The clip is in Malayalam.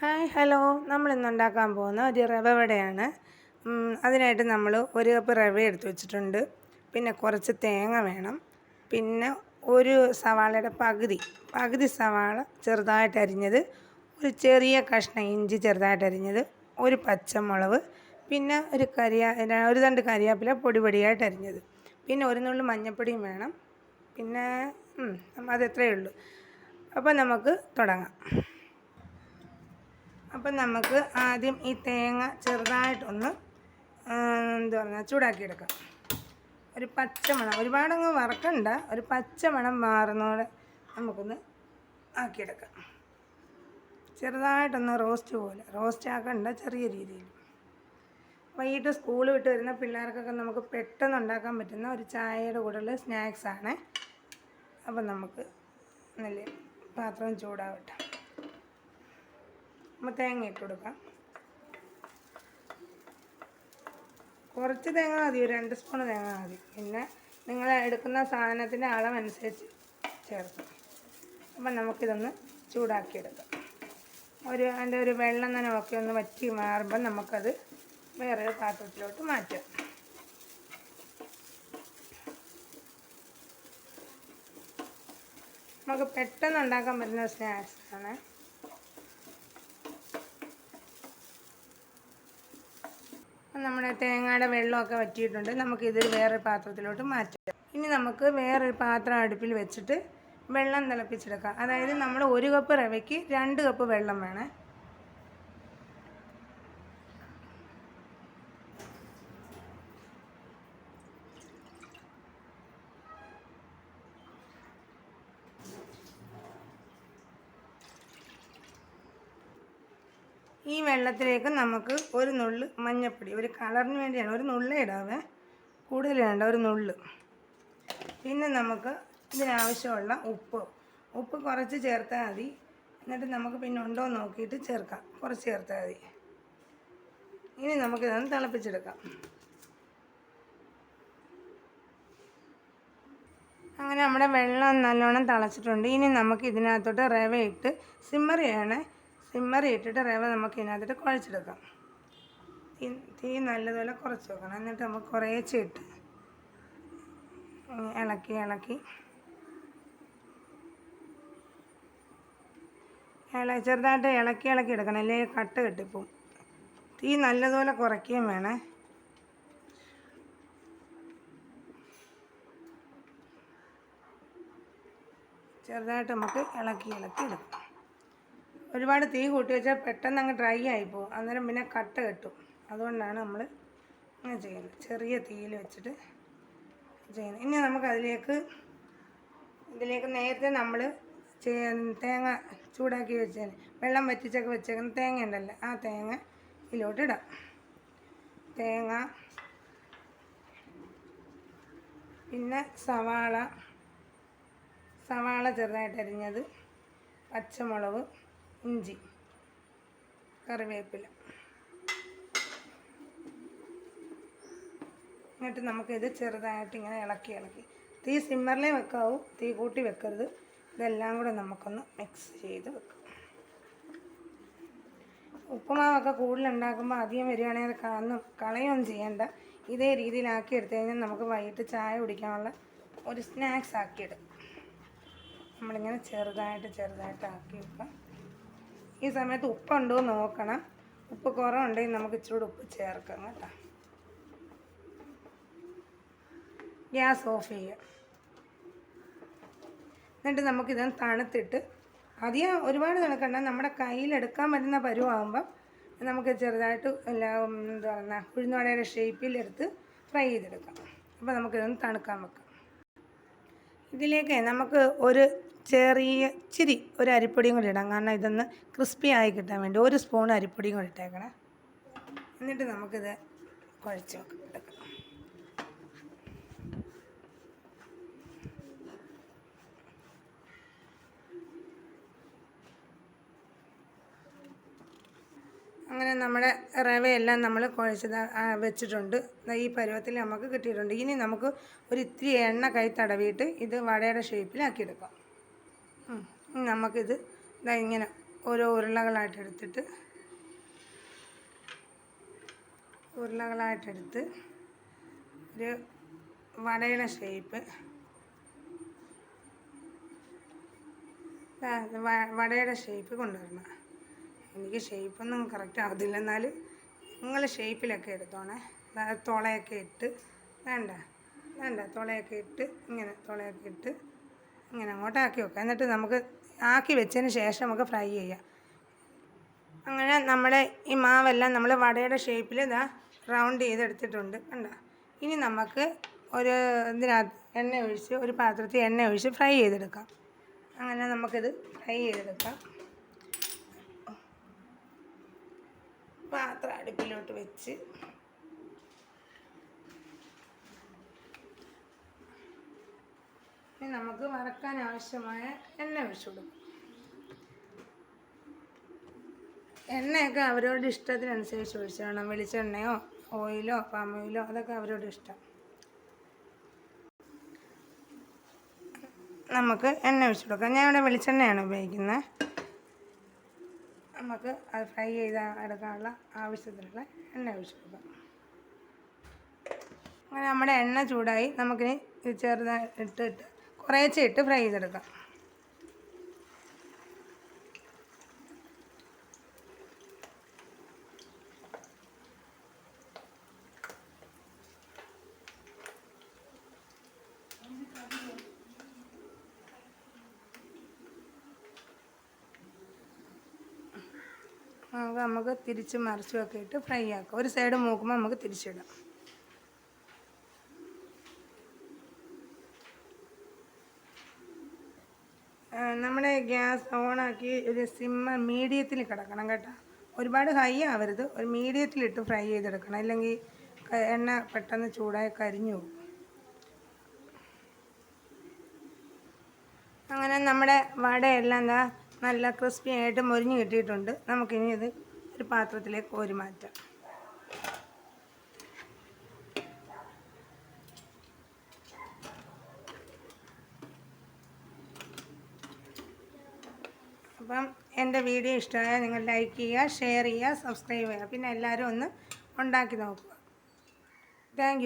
Hi hello. നമ്മൾ ഇന്ന് ഉണ്ടാക്കാൻ പോകുന്ന ഒരു റവ വടയാണ്. അതിനായിട്ട് നമ്മൾ ഒരു കപ്പ് റവ എടുത്ത് വെച്ചിട്ടുണ്ട്. പിന്നെ കുറച്ച് തേങ്ങ വേണം. പിന്നെ ഒരു സവാളയുടെ പകുതി പകുതി സവാള ചെറുതായിട്ട് അരിഞ്ഞത് ഒരു ചെറിയ കഷ്ണം ഇഞ്ചി ചെറുതായിട്ട് അരിഞ്ഞത് ഒരു പച്ചമുളക് പിന്നെ ഒരു കരിയാ ഒരു രണ്ട് കരിയാപ്പില പൊടി പൊടിയായിട്ട് അരിഞ്ഞത്. പിന്നെ ഒരു നുള്ളു മഞ്ഞൾപ്പൊടിയും വേണം. പിന്നെ അതെത്രയേ അത് ഉള്ളൂ. അപ്പോൾ നമുക്ക് തുടങ്ങാം. അപ്പം നമുക്ക് ആദ്യം ഈ തേങ്ങ ചെറുതായിട്ടൊന്ന് എന്താ പറയുക ചൂടാക്കിയെടുക്കാം. ഒരു പച്ചമണം ഒരുപാടങ്ങ് വറക്കണ്ട ഒരു പച്ചമണം മാറുന്നതോടെ നമുക്കൊന്ന് ആക്കിയെടുക്കാം. ചെറുതായിട്ടൊന്ന് റോസ്റ്റ് പോലെ റോസ്റ്റ് ആക്കണ്ട ചെറിയ രീതിയിൽ. വൈകിട്ട് സ്കൂൾ വിട്ട് വരുന്ന പിള്ളേർക്കൊക്കെ നമുക്ക് പെട്ടെന്ന് ഉണ്ടാക്കാൻ പറ്റുന്ന ഒരു ചായയുടെ കൂടെയുള്ള സ്നാക്സ് ആണ് അപ്പം നമുക്ക് നല്ല പാത്രം ചൂടാവട്ടെ. നമ്മൾ തേങ്ങ ഇട്ട് കൊടുക്കാം. കുറച്ച് തേങ്ങ മതി ഒരു രണ്ട് സ്പൂൺ തേങ്ങ മതി. പിന്നെ നിങ്ങൾ എടുക്കുന്ന സാധനത്തിന്റെ അളവനുസരിച്ച് ചേർക്കാം. അപ്പം നമുക്കിതൊന്ന് ചൂടാക്കിയെടുക്കാം. ഒരു അതിന്റെ ഒരു വെള്ളം നനവൊക്കെ ഒന്ന് വറ്റി മാറുമ്പോൾ നമുക്കത് വേറൊരു പാത്രത്തിലോട്ട് മാറ്റാം. നമുക്ക് പെട്ടെന്ന് ഉണ്ടാക്കാൻ പറ്റുന്ന സ്നാക്സ് ആണ് അപ്പം നമ്മുടെ തേങ്ങയുടെ വെള്ളമൊക്കെ വറ്റിയിട്ടുണ്ട്. നമുക്കിത് വേറൊരു പാത്രത്തിലോട്ട് മാറ്റാം ഇനി നമുക്ക് വേറൊരു പാത്രം അടുപ്പിൽ വെച്ചിട്ട് വെള്ളം തിളപ്പിച്ചെടുക്കാം. അതായത് നമ്മൾ ഒരു കപ്പ് റവയ്ക്ക് രണ്ട് കപ്പ് വെള്ളം വേണേ. ഈ വെള്ളത്തിലേക്ക് നമുക്ക് ഒരു നുള്ള് മഞ്ഞൾപ്പൊടി ഒരു കളറിന് വേണ്ടിയാണ് ഒരു നുള്ളേ ഇടാവേ. കൂടുതൽ വേണ്ട ഒരു നുള്ള്. പിന്നെ നമുക്ക് ഇതിനാവശ്യമുള്ള ഉപ്പ്. ഉപ്പ് കുറച്ച് ചേർത്താൽ മതി. എന്നിട്ട് നമുക്ക് പിന്നെ ഉണ്ടോ നോക്കിയിട്ട് ചേർക്കാം. കുറച്ച് ചേർത്താൽ മതി. ഇനി നമുക്കിതൊന്ന് തിളപ്പിച്ചെടുക്കാം. അങ്ങനെ നമ്മുടെ വെള്ളം നല്ലോണം തിളച്ചിട്ടുണ്ട്. ഇനി നമുക്ക് ഇതിനകത്തോട്ട് റവ ഇട്ട് സിമ്മർ ചെയ്യണേ. സിമ്മർ ഇട്ടിട്ട് റവ നമുക്ക് ഇതിനകത്തിട്ട് കുഴച്ചെടുക്കാം. തീ തീ നല്ലതുപോലെ കുറച്ച് വെക്കണം. എന്നിട്ട് നമുക്ക് കുറേശ്ശെ ഇട്ട് ഇളക്കി ഇളക്കി. ഇള ചെറുതായിട്ട് ഇളക്കി ഇളക്കി എടുക്കണം. അല്ലെങ്കിൽ കട്ട് കെട്ടിപ്പോവും തീ നല്ലതുപോലെ കുറയ്ക്കുകയും വേണേ. ചെറുതായിട്ട് നമുക്ക് ഇളക്കി ഇളക്കി എടുക്കാം. ഒരുപാട് തീ കൂട്ടി വെച്ചാൽ പെട്ടെന്ന് അങ്ങ് ഡ്രൈ ആയിപ്പോവും. അന്നേരം പിന്നെ കട്ട കെട്ടും. അതുകൊണ്ടാണ് നമ്മൾ അങ്ങനെ ചെയ്യുന്നത്. ചെറിയ തീയിൽ വെച്ചിട്ട് ചെയ്യുന്നത്. ഇനി നമുക്ക് അതിലേക്ക് ഇതിലേക്ക് നേരത്തെ നമ്മൾ തേങ്ങ ചൂടാക്കി വെച്ചതിന് വെള്ളം വറ്റിച്ചൊക്കെ വെച്ചേക്കുന്ന തേങ്ങ ഉണ്ടല്ലോ ആ തേങ്ങ ഇതിലോട്ട് ഇടാം. തേങ്ങ പിന്നെ സവാള. സവാള ചെറുതായിട്ട് അരിഞ്ഞത് പച്ചമുളക്. ഇഞ്ചി കറിവേപ്പില. എന്നിട്ട് നമുക്കിത് ചെറുതായിട്ട് ഇങ്ങനെ ഇളക്കി ഇളക്കി. തീ സിമ്മറിലേ വെക്കാവൂ തീ കൂട്ടി വെക്കരുത്. ഇതെല്ലാം കൂടെ നമുക്കൊന്ന് മിക്സ് ചെയ്ത് വെക്കാം. ഉപ്പുമാവൊക്കെ കൂടുതലുണ്ടാക്കുമ്പോൾ അധികം വരികയാണെങ്കിൽ അത് കാണും കളയൊന്നും ചെയ്യണ്ട. ഇതേ രീതിയിലാക്കി എടുത്തു കഴിഞ്ഞാൽ നമുക്ക് വൈകിട്ട് ചായ കുടിക്കാനുള്ള ഒരു സ്നാക്സ് ആക്കിയിടും നമ്മളിങ്ങനെ ചെറുതായിട്ട് ചെറുതായിട്ട് ആക്കി വെക്കാം. ഈ സമയത്ത് ഉപ്പുണ്ടോ എന്ന് നോക്കണം. ഉപ്പ് കുറവുണ്ടെങ്കിൽ നമുക്ക് ഇച്ചിരി ഉപ്പ് ചേർക്കാം കേട്ടോ. ഗ്യാസ് ഓഫ് ചെയ്യാം എന്നിട്ട് നമുക്കിത് തണുത്തിട്ട് അധികം ഒരുപാട് തണുക്കണ്ട. നമ്മുടെ കയ്യിലെടുക്കാൻ പറ്റുന്ന പരുവാകുമ്പം നമുക്ക് ചെറുതായിട്ട് എല്ലാ എന്താ പറയുക ഉഴുന്നുവടയുടെ ഷേപ്പിലെടുത്ത് ഫ്രൈ ചെയ്തെടുക്കാം. അപ്പോൾ നമുക്കിതൊന്ന് തണുക്കാൻ വെക്കാം. ഇതിലേക്ക് നമുക്ക് ഒരു ചെറിയ ചിരി ഒരു അരിപ്പൊടിയും കൂടി ഇടാം. കാരണം ഇതൊന്ന് ക്രിസ്പി ആയി കിട്ടാൻ വേണ്ടി ഒരു സ്പൂൺ അരിപ്പൊടിയും കൂടി ഇട്ടേക്കണേ. എന്നിട്ട് നമുക്കിത് കുഴച്ച് വെക്കാം അങ്ങനെ നമ്മുടെ റവയെല്ലാം നമ്മൾ കുഴച്ചത് വെച്ചിട്ടുണ്ട്. ഈ പരുവത്തിൽ നമുക്ക് കിട്ടിയിട്ടുണ്ട്. ഇനി നമുക്ക് ഒരു ഇത്തിരി എണ്ണ കൈ തടവിയിട്ട് ഇത് വടയുടെ ഷേപ്പിലാക്കിയെടുക്കാം നമുക്കിത് ഇതാ ഇങ്ങനെ ഓരോ ഉരുളകളായിട്ട് എടുത്തിട്ട് ഉരുളകളായിട്ടെടുത്ത് ഒരു വടയുടെ ഷേപ്പ് വടയുടെ ഷേപ്പ് കൊണ്ടുവരണം. എനിക്ക് ഷേപ്പൊന്നും കറക്റ്റ് ആവത്തില്ല. എന്നാൽ നിങ്ങൾ ഷേപ്പിലൊക്കെ എടുത്തോണേ. തുളയൊക്കെ ഇട്ട് വേണ്ട വേണ്ട തുളയൊക്കെ ഇട്ട് ഇങ്ങനെ തുളയൊക്കെ ഇട്ട് ഇങ്ങനെ അങ്ങോട്ട് ആക്കി വെക്കുക. എന്നിട്ട് നമുക്ക് ആക്കി വെച്ചതിന് ശേഷം നമുക്ക് ഫ്രൈ ചെയ്യാം. അങ്ങനെ നമ്മുടെ ഈ മാവെല്ലാം നമ്മൾ വടയുടെ ഷേപ്പിൽ ഇതാ റൗണ്ട് ചെയ്തെടുത്തിട്ടുണ്ട്. കണ്ട? ഇനി നമുക്ക് ഒരു ഇതിനകത്ത് എണ്ണ ഒഴിച്ച് ഒരു പാത്രത്തിൽ എണ്ണ ഒഴിച്ച് ഫ്രൈ ചെയ്തെടുക്കാം. അങ്ങനെ നമുക്കിത് ഫ്രൈ ചെയ്തെടുക്കാം. പാത്രം അടുപ്പിലോട്ട് വെച്ച് ഇനി നമുക്ക് വറക്കാൻ ആവശ്യമായ എണ്ണ ഒഴിച്ചു കൊടുക്കും. എണ്ണയൊക്കെ അവരവരുടെ ഇഷ്ടത്തിനനുസരിച്ച് ഒഴിച്ചു വേണം. വെളിച്ചെണ്ണയോ ഓയിലോ പാം ഓയിലോ അതൊക്കെ അവരോട് ഇഷ്ടം. നമുക്ക് എണ്ണ ഒഴിച്ചു കൊടുക്കാം. ഞാൻ ഇവിടെ വെളിച്ചെണ്ണയാണ് ഉപയോഗിക്കുന്നത്. നമുക്ക് അത് ഫ്രൈ ചെയ്ത് എടുക്കാനുള്ള ആവശ്യത്തിനുള്ള എണ്ണ ഒഴിച്ചു കൊടുക്കാം. അങ്ങനെ നമ്മുടെ എണ്ണ ചൂടായി. നമുക്കിനി ഇത് ചെറുതായി ഇട്ടിട്ട് കുറേശ്ശെ ഇട്ട് ഫ്രൈ ചെയ്തെടുക്കാം. അത് നമുക്ക് തിരിച്ച് മറിച്ചുമൊക്കെ ഇട്ട് ഫ്രൈ ആക്കാം. ഒരു സൈഡ് മൂക്കുമ്പോൾ നമുക്ക് തിരിച്ചിടാം. നമ്മുടെ ഗ്യാസ് ഓണാക്കി ഒരു സിമ്മ മീഡിയത്തിൽ കിടക്കണം കേട്ടോ. ഒരുപാട് ഹൈ ആവരുത്. ഒരു മീഡിയത്തിലിട്ട് ഫ്രൈ ചെയ്തെടുക്കണം. അല്ലെങ്കിൽ എണ്ണ പെട്ടെന്ന് ചൂടായി കരിഞ്ഞു പോകും. അങ്ങനെ നമ്മുടെ വടയെല്ലാം എന്താ നല്ല ക്രിസ്പി ആയിട്ട് മൊരിഞ്ഞ് കിട്ടിയിട്ടുണ്ട്. നമുക്കിനി ഇത് ഒരു പാത്രത്തിലേക്ക് ഒരു മാറ്റാം. അപ്പം എന്റെ വീഡിയോ ഇഷ്ടമായാൽ നിങ്ങൾ ലൈക്ക് ചെയ്യുക ഷെയർ ചെയ്യുക സബ്സ്ക്രൈബ് ചെയ്യുക. പിന്നെ എല്ലാവരും ഒന്ന് ഉണ്ടാക്കി നോക്കുക. താങ്ക്